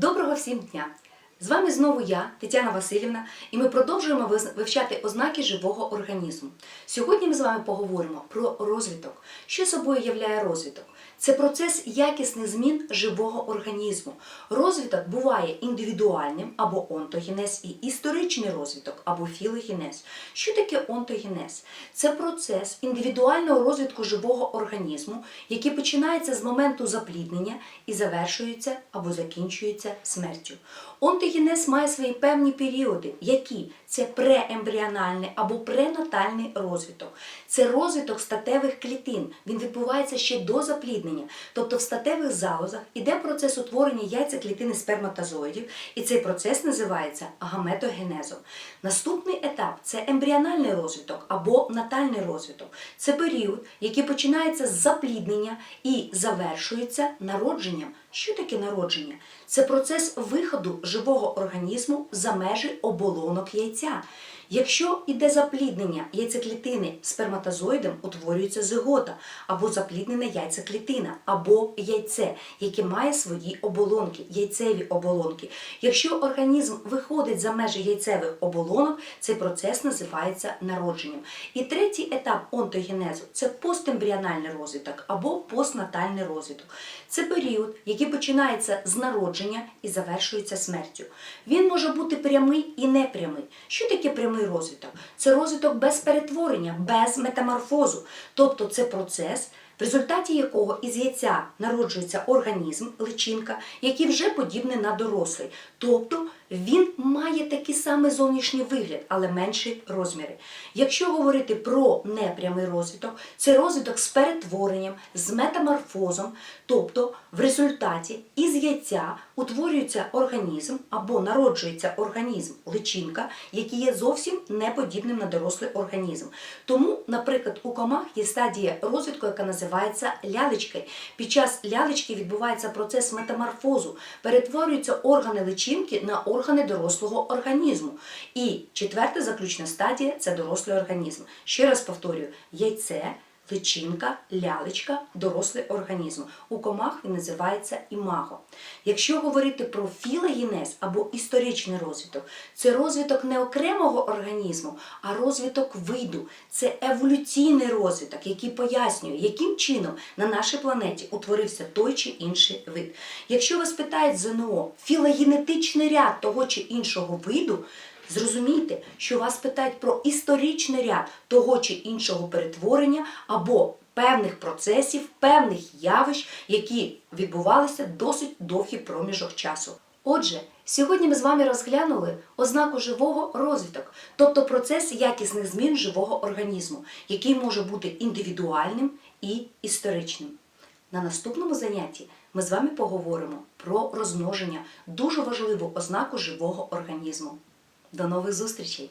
Доброго всім дня! З вами знову я, Тетяна Васильівна, і ми продовжуємо вивчати ознаки живого організму. Сьогодні ми з вами поговоримо про розвиток. Що собою являє розвиток? Це процес якісних змін живого організму. Розвиток буває індивідуальним або онтогенез, і історичний розвиток або філогенез. Що таке онтогенез? Це процес індивідуального розвитку живого організму, який починається з моменту запліднення і завершується або закінчується смертю. Онтогенез має свої певні періоди, які це преембріональний або пренатальний розвиток. Це розвиток статевих клітин. Він відбувається ще до запліднення. Тобто в статевих залозах іде процес утворення яйцеклітини сперматозоїдів, і цей процес називається гаметогенезом. Наступний етап це ембріональний розвиток або натальний розвиток. Це період, який починається з запліднення і завершується народженням. Що таке народження? Це процес виходу живого організму за межі оболонок яйця. 是。Якщо йде запліднення яйцеклітини сперматозоїдом, утворюється зигота, або запліднена яйцеклітина, або яйце, яке має свої оболонки, яйцеві оболонки. Якщо організм виходить за межі яйцевих оболонок, цей процес називається народженням. І третій етап онтогенезу це постембріональний розвиток або постнатальний розвиток. Це період, який починається з народження і завершується смертю. Він може бути прямий і непрямий. Що таке прямий розвиток? Це розвиток без перетворення, без метаморфозу. Тобто це процес, в результаті якого із яйця народжується організм, личинка, який вже подібний на дорослий. Тобто він має такий самий зовнішній вигляд, але менші розміри. Якщо говорити про непрямий розвиток, це розвиток з перетворенням, з метаморфозом, тобто в результаті із яйця утворюється організм або народжується організм личинка, який є зовсім не подібним на дорослий організм. Тому, наприклад, у комах є стадія розвитку, яка називається лялечки. Під час лялечки відбувається процес метаморфозу, перетворюються органи личинки на органи дорослого організму. І четверта заключна стадія це дорослий організм. Ще раз повторюю: яйце. Личинка, лялечка, дорослий організм. У комах він називається імаго. Якщо говорити про філогенез або історичний розвиток, це розвиток не окремого організму, а розвиток виду. Це еволюційний розвиток, який пояснює, яким чином на нашій планеті утворився той чи інший вид. Якщо вас питають ЗНО філогенетичний ряд того чи іншого виду, Зрозумійте, що вас питають про історичний ряд того чи іншого перетворення або певних процесів, певних явищ, які відбувалися досить довгий проміжок часу. Отже, сьогодні ми з вами розглянули ознаку живого розвиток, тобто процес якісних змін живого організму, який може бути індивідуальним і історичним. На наступному занятті ми з вами поговоримо про розмноження, дуже важливу ознаку живого організму. До нових зустрічей!